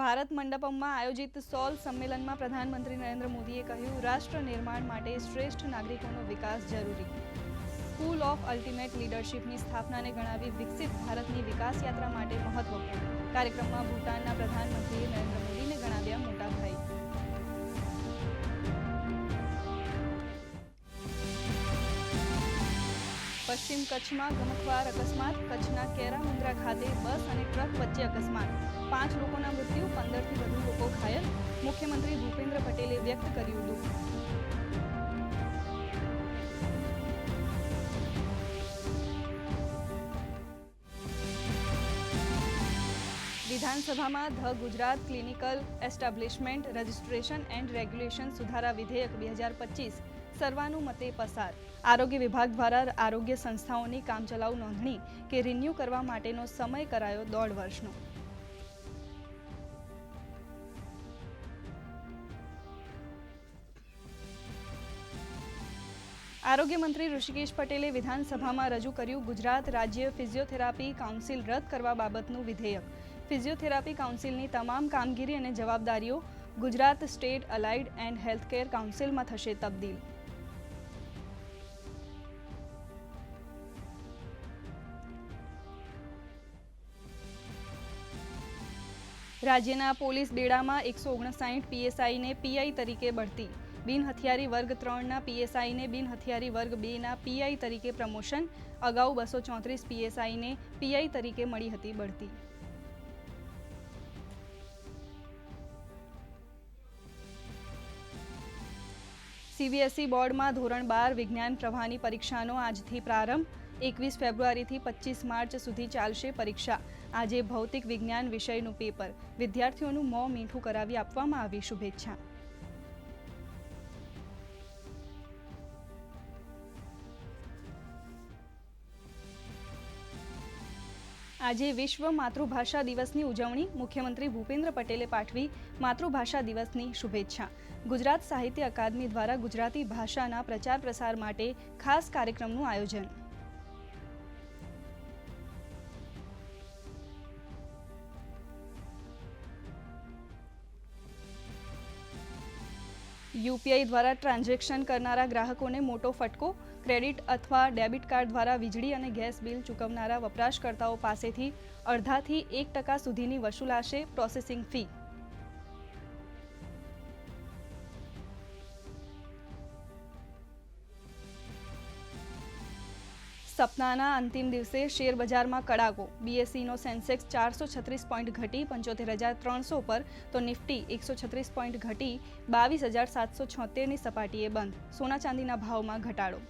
ભારત મંડપમમાં આયોજિત સોલ સંમેલનમાં પ્રધાનમંત્રી નરેન્દ્ર મોદીએ કહ્યું, રાષ્ટ્ર નિર્માણ માટે શ્રેષ્ઠ નાગરિકોનો વિકાસ જરૂરી. સ્કૂલ ઓફ અલ્ટિમેટ લીડરશિપની સ્થાપનાને ગણાવી વિકસિત ભારતની વિકાસ યાત્રા માટે મહત્વપૂર્ણ. કાર્યક્રમમાં ભૂટાનના પ્રધાનમંત્રીએ પશ્ચિમ કચ્છમાં ગમખવાર અકસ્માત, કચ્છના કેરા મુંદ્રા ખાતે બસ અને ટ્રક વચ્ચે અકસ્માત. પાંચ લોકોના મૃત્યુ, પંદરથી વધુ લોકો ઘાયલ. મુખ્યમંત્રી ભૂપેન્દ્ર પટેલે વ્યક્ત કર્યું દુઃખ. વિધાનસભામાં the Gujarat clinical establishment, registration and regulation સુધારા વિધેયક બે હજાર પચીસ. સર્વાનુમતે પસાર. આરોગ્ય વિભાગ દ્વારા આરોગ્ય સંસ્થાઓની કામચલાઉ નોંધણી કે રિન્યૂ કરવા માટેનો સમય કરાયો દોઢ વર્ષનો. આરોગ્ય મંત્રી ઋષિકેશ પટેલે વિધાનસભામાં રજૂ કર્યું, ગુજરાત રાજ્ય ફિઝિયોથેરાપી કાઉન્સિલ રદ કરવા બાબતનું વિધેયક. ફિઝિયોથેરાપી કાઉન્સિલની તમામ કામગીરી અને જવાબદારીઓ Gujarat state allied and healthcare કાઉન્સિલમાં થશે તબદીલ. રાજ્યના પોલીસ બેડામાં એકસો ઓગણસાઠ પીએસઆઈને પીઆઈ તરીકે બઢતી. બિન હથિયારી વર્ગ ત્રણના પીએસઆઈને બિન હથિયારી વર્ગ બેના પીઆઈ તરીકે પ્રમોશન. અગાઉ બસો ચોત્રીસ પીએસઆઈને પીઆઈ તરીકે મળી હતી બઢતી. સીબીએસઈ બોર્ડમાં ધોરણ બાર વિજ્ઞાન પ્રવાહની પરીક્ષાનો આજથી પ્રારંભ. એકવીસ ફેબ્રુઆરીથી પચીસ માર્ચ સુધી ચાલશે પરીક્ષા. આજે ભૌતિક વિજ્ઞાન વિષયનું પેપર. વિદ્યાર્થીઓનું મોં મીઠું કરાવી આપવામાં આવી શુભેચ્છા. આજે વિશ્વ માતૃભાષા દિવસની ઉજવણી મુખ્યમંત્રી ભૂપેન્દ્ર પટેલે પાઠવી માતૃભાષા દિવસની શુભેચ્છા. ગુજરાત સાહિત્ય અકાદમી દ્વારા ગુજરાતી ભાષાના પ્રચાર પ્રસાર માટે ખાસ કાર્યક્રમનું આયોજન. યુપીઆઈ દ્વારા ટ્રાન્ઝેક્શન કરનારા ગ્રાહકોને મોટો ફટકો, ક્રેડિટ અથવા ડેબિટ કાર્ડ દ્વારા વીજળી અને ગેસ બિલ ચૂકવનારા વપરાશકર્તાઓ પાસેથી અડધાથી એક ટકા સુધીની વસૂલાશે પ્રોસેસિંગ ફી. સપ્તાહના અંતિમ દિવસે શેર બજારમાં કડાકો. બીએસસીનો સેન્સેક્સ ચારસો છત્રીસ પોઈન્ટ ઘટી પંચોતેર હજાર ત્રણસો પર તો નિફ્ટી એકસો છત્રીસ પોઈન્ટ ઘટી બાવીસ હજાર સાતસો છોતેરની સપાટીએ બંધ. સોના ચાંદીના ભાવમાં ઘટાડો.